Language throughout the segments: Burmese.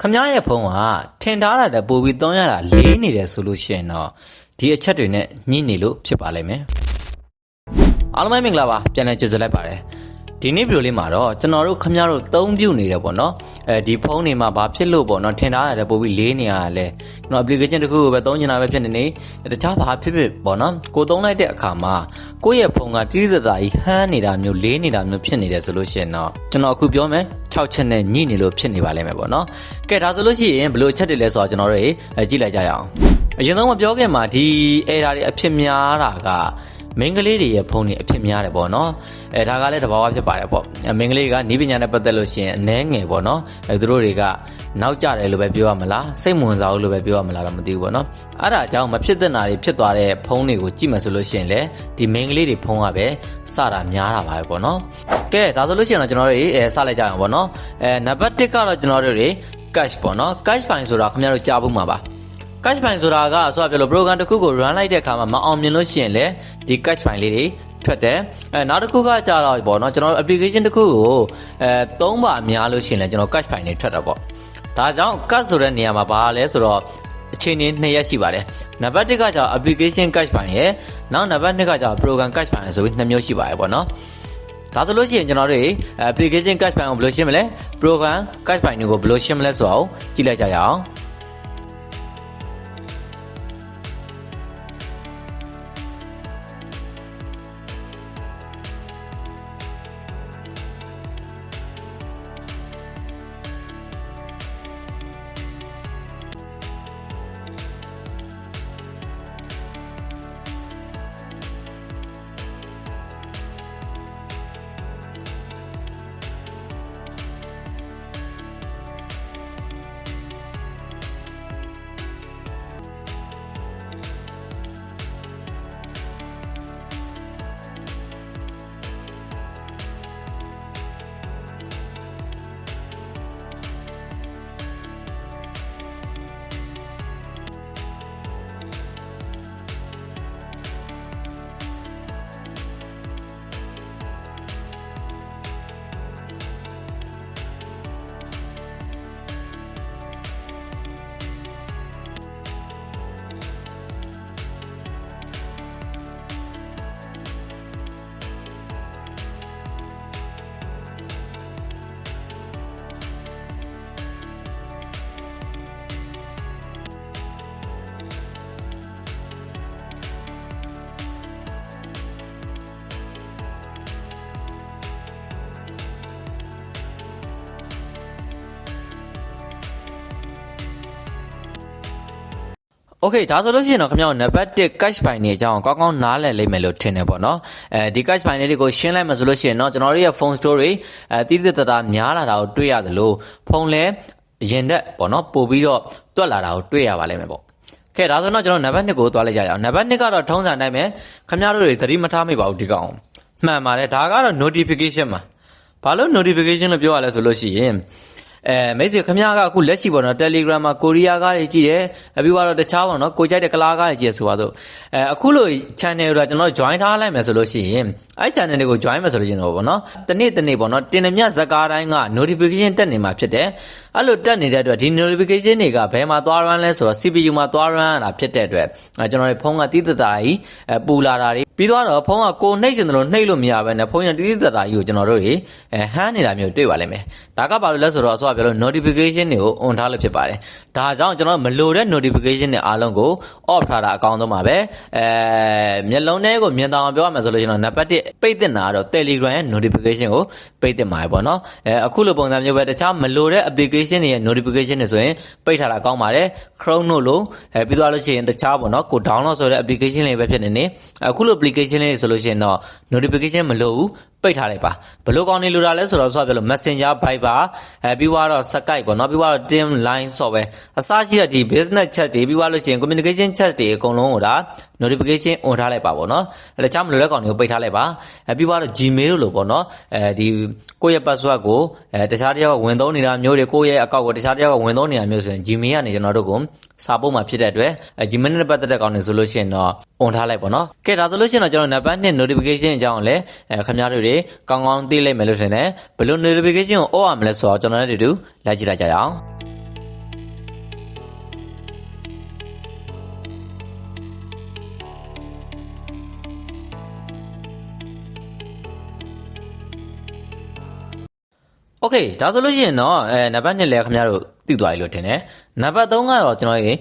ခမားရဲ့ဖုန်းကထင်ထားတာတဲ့ပို့ပြီးတောင်းရတာလေးနေတယ်ဆိုလို့ရှိရင်တော့ဒီအချက်တွေနဲ့ညှိနေလို့ဖြစ်ပါလိမ့်မယ်အားလုံးပဲမင်္ဂလာပါပြန်လည်ကြိုဆိုလိုက်ပါတယ် ဒီနေ့ဗီဒီယိုလေးမှာတော့ကျွန်တော်တို့ခမားတို့သုံးပြုနေတယ်ပေါ့နော်အဲဒီဖုန်းတွေမှာဘာဖြစ်လို့ပေါ့နော်ထင်ထားတာတဲ့ပို့ပြီးလေးနေရတာလဲကျွန်တော် application တစ်ခုကိုပဲသုံးနေတာပဲဖြစ်နေနေတခြားဘာဖြစ်ဖြစ်ပေါ့နော်ကိုသုံးလိုက်တဲ့အခါမှာကိုယ့်ရဲ့ဖုန်းကတိတိကျကျကြီးဟန်းနေတာမျိုးလေးနေတာမျိုးဖြစ်နေတယ်ဆိုလို့ရှိရင်တော့ကျွန်တော်အခုပြောမယ်6ချက်နဲ့ညှိနေလို့ဖြစ်နေပါလိမ့်မယ်ပေါ့နော်ကဲဒါဆိုလို့ရှိရင်ဘယ်လိုချက်တွေလဲဆိုတော့ကျွန်တော်တို့ကြည့်လိုက်ကြရအောင်အရင်ဆုံးမပြောခင်မှာဒီ error တွေအဖြစ်များတာက မင်းကလေးတွေရဲ့ဖုန်းတွေအဖြစ်များတယ်ပေါ့နော်အဲဒါကလည်းတဘာဝဖြစ်ပါတယ်ပေါ့မင်းကလေးကနီးပညာနဲ့ပတ်သက်လို့ရှိရင်အနှဲငယ်ပေါ့နော်အဲသူတို့တွေကနောက်ကျတယ်လို့ပဲပြောရမလားစိတ်ဝင်စားဘူးလို့ပဲပြောရမလားတော့မသိဘူးပေါ့နော်အဲ့ဒါအကြောင်းမဖြစ်တဲ့နာတွေဖြစ်သွားတဲ့ဖုန်းတွေကိုကြည့်မှဆိုလို့ရှိရင်လေဒီမင်းကလေးတွေဖုန်းကပဲစတာများတာပါပဲပေါ့နော်ကဲဒါဆိုလို့ရှိရင်တော့ကျွန်တော်တို့အဲစလိုက်ကြအောင်ပေါ့နော်အဲနံပါတ်1ကတော့ကျွန်တော်တို့တွေ cache ပေါ့နော် cache ဖိုင်ဆိုတာခင်ဗျားတို့ကြားဖို့မှာပါ cache file ဆိုတာကဆိုတော့ပြောလို့ program တစ်ခုကို run လိုက်တဲ့အခါမှာမအောင်မြင်လို့ရှိရင်လည်းဒီ cache file လေးတွေထွက်တယ်အဲနောက်တစ်ခုကကြာတော့ပေါ့နော်ကျွန်တော် application တစ်ခုကိုအဲသုံးပါများလို့ရှိရင်လည်းကျွန်တော် cache file တွေထွက်တာပေါ့ဒါကြောင့် cache ဆိုတဲ့နေရာမှာဘာလဲဆိုတော့အခြေအနေနှစ်ရက်ရှိပါတယ်နံပါတ်1ကကြာ application cache file ရယ်နောက်နံပါတ်2ကကြာ program cache file ဆိုပြီးနှစ်မျိုးရှိပါတယ်ပေါ့နော်ဒါဆိုလို့ရှိရင်ကျွန်တော်တို့ application cache file ကိုဘယ်လိုရှင်းမလဲ program cache file ကိုဘယ်လိုရှင်းမလဲဆိုတော့ကြည့်လိုက်ကြရအောင် Okay ဒါဆိုလို့ရှိရင်တော့ခင်ဗျားတို့ number 1 cash buy နေအကြောင်းကောင်းကောင်းနားလည်လိမ့်မယ်လို့ထင်တယ်ပေါ့နော်အဲဒီ cash buy တွေကိုရှင်းလိုက်မှဆိုလို့ရှိရင်တော့ကျွန်တော်တို့ရဲ့ phone store တွေအဲတိတိတတများလာတာကိုတွေ့ရတယ်လို့ဖုန်းလဲရင်သက်ပေါ့နော်ပို့ပြီးတော့တွက်လာတာကိုတွေ့ရပါလိမ့်မယ်ပေါ့ကဲဒါဆိုတော့ကျွန်တော်နံပါတ်2ကိုသွားလိုက်ကြရအောင်နံပါတ်2ကတော့ထုံးစံတိုင်းပဲခင်ဗျားတို့တွေသတိမထားမိပါဘူးဒီကောင်မှန်ပါတယ်ဒါကတော့ notification မှာဘာလို့ notification လို့ပြောရလဲဆိုလို့ရှိရင် အဲမိတ်ဆွေခင်ဗျားကအခုလက်ရှိပေါ့နော် Telegram မှာကိုရီးယားကားတွေကြည့်တယ်အပြီးတော့တခြားပေါ့နော်ကိုကြိုက်တဲ့ကလားကားတွေကြည့်ဆိုပါတော့အဲအခုလို channel တွေကျွန်တော် join ထားလိုက်မယ်ဆိုလို့ရှိရင်အဲ့ channel တွေကို join မယ်ဆိုလို့ရှိရင်တော့ပေါ့နော်တနေ့တနေ့ပေါ့နော်တင်နမြဇက်ကားတိုင်းက notification တက်နေမှာဖြစ်တယ်အဲ့လိုတက်နေတဲ့အတွက်ဒီ notification တွေကဘယ်မှာသွား run လဲဆိုတော့ CPU မှာသွား run ရတာဖြစ်တဲ့အတွက်အဲကျွန်တော်တို့ဖုန်းကတိတတာကြီးအဲပူလာတာတွေ ပြီးတော့ဖုန်းကကိုနှိပ်ချင်တယ်လို့နှိပ်လို့မရဘဲနဲ့ဖုန်းရတိတိတတာကြီးကိုကျွန်တော်တို့တွေအဲဟန်းနေတာမျိုးတွေ့ပါလိမ့်မယ်ဒါကဘာလို့လဲဆိုတော့အစောကပြောလို့ notification တွေကို on ထားလို့ဖြစ်ပါတယ်ဒါကြောင့်ကျွန်တော်မလိုတဲ့ notification တွေအားလုံးကို off ထားတာအကောင်းဆုံးပါပဲအဲမျက်လုံးထဲကိုမြင်တောင်ပြောရမယ်ဆိုလို့ကျွန်တော်နံပါတ်1ပိတ်တင်တာကတော့ Telegram ရဲ့ notification ကိုပိတ်တင်ပါတယ်ပေါ့နော်အဲအခုလိုပုံစံမျိုးပဲတခြားမလိုတဲ့ application တွေရဲ့ notification တွေဆိုရင်ပိတ်ထားတာကောင်းပါတယ် Chrome တို့လို့အဲပြီးသွားလို့ရှိရင်တခြားပေါ့နော်ကို download ဆိုတဲ့ application တွေပဲဖြစ်နေနေအခုလို application လေးဆိုလို့ရှိရင်တော့ notification မလိုဘူး ပိတ်ထားလိုက်ပါဘယ်လိုကောင်းနေလိုတာလဲဆိုတော့ဆိုတော့ပြောလို့ Messenger Viber အဲပြီးတော့ Skype ပေါ့နော်ပြီးတော့ Team Line ဆိုပဲအစရှိတဲ့ဒီ business chat တွေပြီးသွားလို့ရှိရင် communication chat တွေအကုန်လုံးကိုဒါ notification on ထားလိုက်ပါပေါ့နော်အဲတခြားမလိုတဲ့ကောင်တွေကိုပိတ်ထားလိုက်ပါအဲပြီးတော့ Gmail လို့ပေါ့နော်အဲဒီကိုယ့်ရဲ့ password ကိုအဲတခြားတစ်ယောက်ကဝင်သုံးနေတာမျိုးတွေကိုယ့်ရဲ့အကောင့်ကိုတခြားတစ်ယောက်ကဝင်သုံးနေတာမျိုးဆိုရင် Gmail ကနေကျွန်တော်တို့ကိုစာပို့မှာဖြစ်တဲ့အတွက်အဲ Gmail နဲ့ပတ်သက်တဲ့ကောင်တွေဆိုလို့ရှိရင်တော့ on ထားလိုက်ပေါ့နော်ကဲဒါဆိုလို့ရှိရင်တော့ကျွန်တော်နံပါတ်1 notification အကြောင်းကိုလည်းအဲခင်ဗျားတို့တွေတွေကောင်းကောင်းသိလိမ့်မယ်လို့ထင်တယ်ဘယ်လို notification ကိုအော့ရမလဲဆိုတော့ကျွန်တော်လည်းတူတူလိုက်ကြည့်လိုက်ကြရအောင်โอเคဒါဆိုလို့ရှိရင်တော့အဲနံပါတ်2လဲခင်ဗျားတို့သိသွားပြီလို့ထင်တယ်နံပါတ်3ကတော့ကျွန်တော်ရေ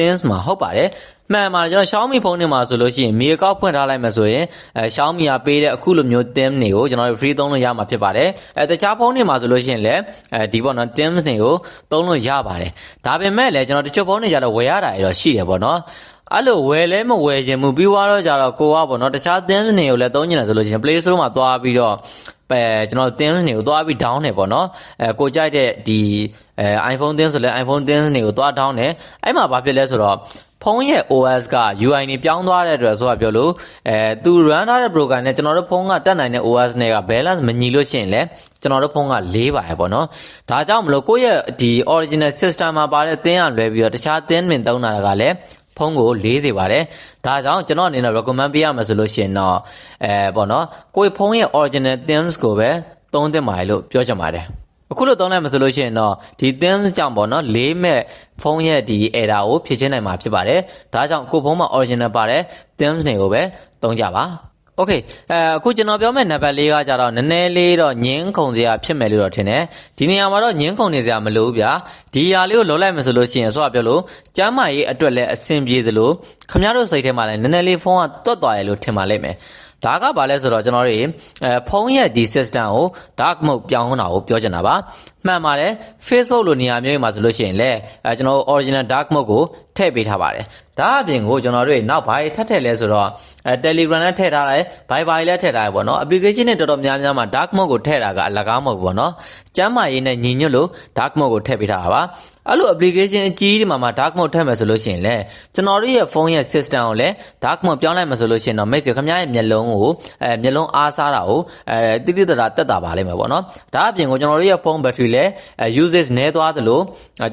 things မှာဟုတ်ပါတယ်မှန်ပါတယ်ကျွန်တော် Xiaomi ဖုန်းတွေမှာဆိုလို့ရှိရင်မြေကောက်ဖွင့်ထားလိုက်မှဆိုရင်အဲ Xiaomi ကပေးတဲ့အခုလိုမျိုး theme တွေကိုကျွန်တော်တို့ free သုံးလို့ရမှာဖြစ်ပါတယ်အဲတခြားဖုန်းတွေမှာဆိုလို့ရှိရင်လည်းအဲဒီပေါ့နော် theme တွေကိုသုံးလို့ရပါတယ်ဒါပေမဲ့လည်းကျွန်တော်တချို့ဖုန်းတွေကြတော့ဝယ်ရတာတွေတော့ရှိတယ်ပေါ့နော်အဲ့လိုဝယ်လဲမဝယ်ခြင်းမူပြီးသွားတော့ကြတော့ကိုကပေါ့နော်တခြား theme တွေကိုလည်းသုံးနေတာဆိုလို့ရှိရင် Play Store မှာသွားပြီးတော့ ပဲကျွန်တော် theme တွေကိုသွားပြီး down နေပေါ့နော်အဲကိုကြိုက်တဲ့ဒီအဲ iPhone သင်းဆိုလဲ iPhone သင်းတွေကိုသွား down နေအဲ့မှာဘာဖြစ်လဲဆိုတော့ဖုန်းရဲ့ OS က UI နေပြောင်းသွားတဲ့အတွက်ဆိုတာပြောလို့အဲသူ run ထားတဲ့ program နဲ့ကျွန်တော်တို့ဖုန်းကတက်နိုင်တဲ့ OS နဲ့က balance မညီလို့ရှိရင်လည်းကျွန်တော်တို့ဖုန်းက၄ပါရပေါ့နော်ဒါကြောင့်မလို့ကိုယ့်ရဲ့ဒီ original system မှာပါတဲ့သင်းရလွဲပြီးတော့တခြားသင်းပင်သုံးတာကလည်း ဖုန်းကိုလေးစေပါတယ်ဒါကြောင့်ကျွန်တော်အနေနဲ့ recommend ပေးရမှာဆိုလို့ရှိရင်တော့အဲပေါ့နော်ကိုယ့်ဖုန်းရဲ့ original themes ကိုပဲသုံးသင့်ပါတယ်လို့ပြောချင်ပါတယ်အခုလို့သုံးလိုက်မှာဆိုလို့ရှိရင်တော့ဒီ themes ကြောင့်ပေါ့နော်လေးမဲ့ဖုန်းရဲ့ဒီ error ကိုဖြည့်ချင်းနိုင်မှာဖြစ်ပါတယ်ဒါကြောင့်ကိုယ့်ဖုန်းမှာ original ပါတဲ့ themes တွေကိုပဲသုံးကြပါ โอเคအဲအခုကျွန်တော်ပြောမယ့်နံပါတ်၄ကကြတော့နည်းနည်းလေးတော့ညင်းခုန်စရာဖြစ်မယ်လို့တော့ထင်တယ်ဒီနေရာမှာတော့ညင်းခုန်နေစရာမလိုဘူးဗျာဒီຢာလေးကိုလုံးလိုက်မယ်ဆိုလို့ရှိရင်ဆိုတော့ပြောလို့ကျမ်းမာရေးအတွက်လည်းအဆင်ပြေသလိုခမရတို့စိတ်ထဲမှာလည်းနည်းနည်းလေးဖုန်းကတွတ်သွားတယ်လို့ထင်ပါလိမ့်မယ် ဒါကဘာလဲဆိုတော့ကျွန်တော်တို့အဲဖုန်းရဲ့ဒီ system ကို dark mode ပြောင်းတာကိုပြောချင်တာပါမှန်ပါတယ် Facebook လိုနေရာမျိုးမှာဆိုလို့ရှိရင်လည်းအဲကျွန်တော်တို့ original dark mode ကိုထည့်ပေးထားပါတယ်ဒါအပြင်ကိုကျွန်တော်တို့နောက်ဘာထပ်ထည့်လဲဆိုတော့အဲ Telegram နဲ့ထည့်ထားတယ် Viber လည်းထည့်ထားတယ်ပေါ့နော် application တွေတော်တော်များများမှာ dark mode ကိုထည့်တာကအလကားမဟုတ်ဘူးပေါ့နော်ကျမ်းမာရေးနဲ့ညီညွတ်လို့ dark mode ကိုထည့်ပေးထားတာပါ အဲ့လို application အကြီးတွေမှာမှာ dark mode ထည့်မယ်ဆိုလို့ရှိရင်လည်းကျွန်တော်တို့ရဲ့ဖုန်းရဲ့ system ကိုလည်း dark mode ပြောင်းလိုက်မယ်ဆိုလို့ရှိရင်တော့မိတ်ဆွေခင်ဗျားရဲ့မျက်လုံးကိုအဲမျက်လုံးအားစားတာကိုအဲတိတိတတာတက်တာပါလိမ့်မယ်ပေါ့နော်ဒါအပြင်ကိုကျွန်တော်တို့ရဲ့ဖုန်း battery လည်း usage နည်းသွားသလို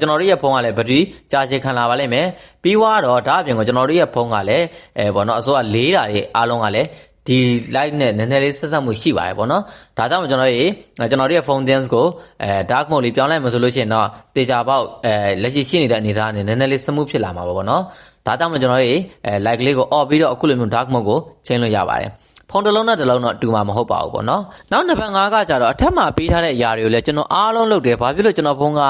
ကျွန်တော်တို့ရဲ့ဖုန်းကလည်း battery ကြာရှည်ခံလာပါလိမ့်မယ်ပြီးတော့ဒါအပြင်ကိုကျွန်တော်တို့ရဲ့ဖုန်းကလည်းအဲပေါ့နော်အစိုးရလေးတာတွေအားလုံးကလည်း ဒီ light နဲ့နည်းနည်းလေးဆက်ဆက်မှုရှိပါတယ်ပေါ့နော်ဒါကြောင့်ကျွန်တော်ရေကျွန်တော်တို့ရဲ့ phone themes ကိုအဲ dark mode လေးပြောင်းလိုက်မှဆိုလို့ရှိရင်တော့တေချာပေါက်အဲလက်ရှိရှိနေတဲ့အနေအထားနဲ့နည်းနည်းလေး smooth ဖြစ်လာမှာပေါ့နော်ဒါကြောင့်ကျွန်တော်ရေအဲ light လေးကို off ပြီးတော့အခုလိုမျိုး dark mode ကိုချိန်လို့ရပါတယ် ဖုန်းတစ်လုံးနဲ့တစ်လုံးတော့အတူမှာမဟုတ်ပါဘူးပေါ့နော်နောက်နံပါတ်5ကကြတော့အထက်မှာပေးထားတဲ့အရာတွေကိုလည်းကျွန်တော်အားလုံးလုပ်တယ်ဘာဖြစ်လို့ကျွန်တော်ဖုန်းက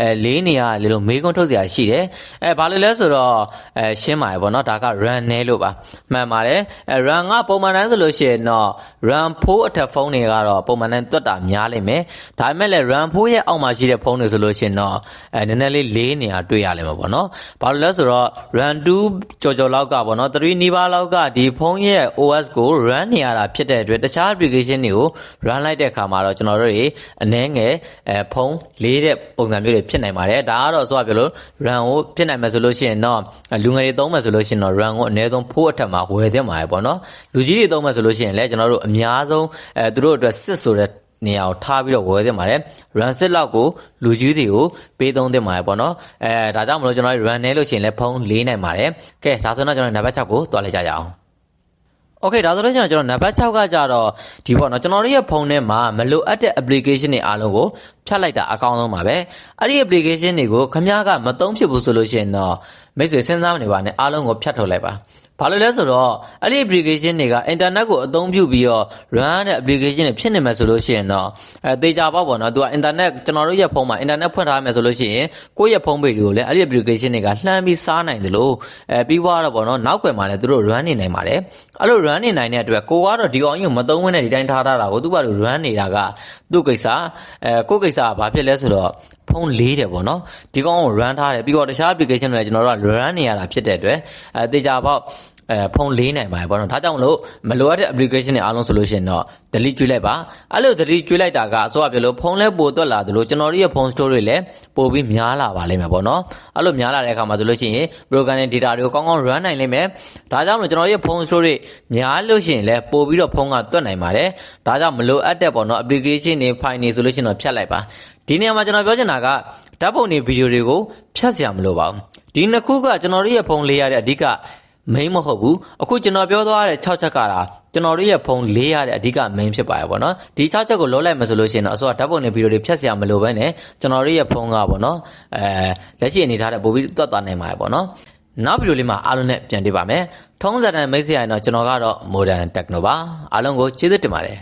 အဲလေးနေရလေလို့မေးခွန်းထုတ်စရာရှိတယ်အဲဘာလို့လဲဆိုတော့အဲရှင်းပါတယ်ပေါ့နော်ဒါက run နဲလို့ပါမှန်ပါတယ်အဲ run ကပုံမှန်တိုင်းဆိုလို့ရှိရင်တော့ run 4အထက်ဖုန်းတွေကတော့ပုံမှန်တိုင်းတွက်တာများလိမ့်မယ်ဒါပေမဲ့လည်း run 4ရဲ့အောက်မှာရှိတဲ့ဖုန်းတွေဆိုလို့ရှိရင်တော့အဲနည်းနည်းလေးလေးနေရတွေ့ရလိမ့်မယ်ပေါ့နော်ဘာလို့လဲဆိုတော့ run 2ကြော်ကြော်လောက်ကပေါ့နော်3နီးပါးလောက်ကဒီဖုန်းရဲ့ OS ကို run နေရတာဖြစ်တဲ့အတွက်တခြား application တွေကို run လိုက်တဲ့အခါမှာတော့ကျွန်တော်တို့တွေအနည်းငယ်အဲဖုန်းလေးတဲ့ပုံစံမျိုးတွေဖြစ်နိုင်ပါတယ်ဒါကတော့ဆိုရပြောလို့ run ကိုဖြစ်နိုင်မယ်ဆိုလို့ရှိရင်တော့လူငယ်တွေသုံးမယ်ဆိုလို့ရှိရင်တော့ run ကိုအနည်းဆုံး4အထက်မှာဝယ်သင့်ပါတယ်ပေါ့နော်လူကြီးတွေသုံးမယ်ဆိုလို့ရှိရင်လည်းကျွန်တော်တို့အများဆုံးအဲသူတို့အတွက်စစ်ဆိုတဲ့နေရာကိုထားပြီးတော့ဝယ်သင့်ပါတယ် run စစ်လောက်ကိုလူကြီးတွေကိုပေးသုံးသင့်ပါတယ်ပေါ့နော်အဲဒါကြောင့်မလို့ကျွန်တော်တို့ run နဲလို့ရှိရင်လည်းဖုန်းလေးနိုင်ပါတယ်ကဲဒါဆိုတော့ကျွန်တော်နံပါတ်6ကိုတွားလိုက်ကြရအောင် Okay ဒါဆိုတော့ကျွန်တော်နံပါတ်6ကကြတော့ဒီပေါ့နော်ကျွန်တော်တို့ရဲ့ဖုန်းထဲမှာမလိုအပ်တဲ့ application တွေအားလုံးကိုဖြတ်လိုက်တာအကောင်းဆုံးပါပဲအဲ့ဒီ application တွေကိုခမားကမသုံးဖြစ်ဘူးဆိုလို့ရှိရင်တော့မိတ်ဆွေစဉ်းစားမနေပါနဲ့အားလုံးကိုဖြတ်ထုတ်လိုက်ပါဘာလို့လဲဆိုတော့အဲ့ဒီ application တွေက internet ကိုအသုံးပြုပြီးတော့ run တဲ့ application တွေဖြစ်နေမယ်ဆိုလို့ရှိရင်တော့အဲတေချာပေါ့ပေါ့နော်သူက internet ကျွန်တော်တို့ရဲ့ဖုန်းမှာ internet ဖွင့်ထားမယ်ဆိုလို့ရှိရင်ကိုယ့်ရဲ့ဖုန်းပေတွေကိုလည်းအဲ့ဒီ application တွေကလှမ်းပြီးစားနိုင်တယ်လို့အဲပြီးွားတော့ပေါ့နော်နောက်ွယ်မှာလည်းသူတို့ run နေနိုင်ပါတယ်အဲ့လို run နေနိုင်တဲ့အတွက်ကိုကတော့ဒီအောင်ကြီးကိုမသုံးဝင်တဲ့ဒီတိုင်းထားထားတာကိုသူက run နေတာကသူ့ကိစ္စအဲကိုယ့်ကိစ္စကဘာဖြစ်လဲဆိုတော့ဖုန်းလေးတယ်ပေါ့နော်ဒီကောင်ကို run ထားတယ်ပြီးတော့တခြား application တွေလည်းကျွန်တော်တို့က run နေရတာဖြစ်တဲ့အတွက်အဲတေချာပေါ့ အဲဖုန်းလေးနိုင်ပါတယ်ပေါ့နော်ဒါကြောင့်မလို့မလိုအပ်တဲ့ application တွေအားလုံးဆိုလို့ရှိရင်တော့ delete ကျွေးလိုက်ပါအဲ့လို delete ကျွေးလိုက်တာကအစိုးရပြောလို့ဖုန်းလဲပိုသွက်လာသလိုကျွန်တော်တို့ရဲ့ဖုန်း store တွေလည်းပိုပြီးများလာပါလိမ့်မယ်ပေါ့နော်အဲ့လိုများလာတဲ့အခါမှာဆိုလို့ရှိရင် program နဲ့ data တွေကိုကောင်းကောင်း run နိုင်လိမ့်မယ်ဒါကြောင့်မလို့ကျွန်တော်ရဲ့ဖုန်း store တွေများလို့ရှိရင်လည်းပိုပြီးတော့ဖုန်းကသွက်နိုင်ပါတယ်ဒါကြောင့်မလိုအပ်တဲ့ပေါ့နော် application တွေ file တွေဆိုလို့ရှိရင်တော့ဖြတ်လိုက်ပါဒီနေရာမှာကျွန်တော်ပြောချင်တာကဓာတ်ပုံတွေဗီဒီယိုတွေကိုဖြတ်စရာမလိုပါဘူးဒီနှစ်ခုကကျွန်တော်တို့ရဲ့ဖုန်းလေးရတဲ့အဓိက main မဟုတ်ဘူးအခုကျွန်တော်ပြောသွားတဲ့6ချက်ကတာကျွန်တော်တို့ရဲ့ဖုန်းလေးရတဲ့အဓိက main ဖြစ်ပါရဲ့ပေါ့နော်ဒီ6ချက်ကိုလုံးလိုက်မှဆိုလို့ရှိရင်တော့အစောဓာတ်ပုံနဲ့ဗီဒီယိုတွေဖြတ်စရာမလိုဘဲနဲ့ကျွန်တော်တို့ရဲ့ဖုန်းကပေါ့နော်အဲလက်ရှိအနေထားတဲ့ပို့ပြီးတွတ်သွားနိုင်ပါရဲ့ပေါ့နော်နောက်ဗီဒီယိုလေးမှာအားလုံးနဲ့ပြန်တွေ့ပါမယ်ထုံးစံတန်မိတ်ဆွေရရင်တော့ကျွန်တော်ကတော့ modern techno ပါအားလုံးကိုကျေးဇူးတင်ပါတယ်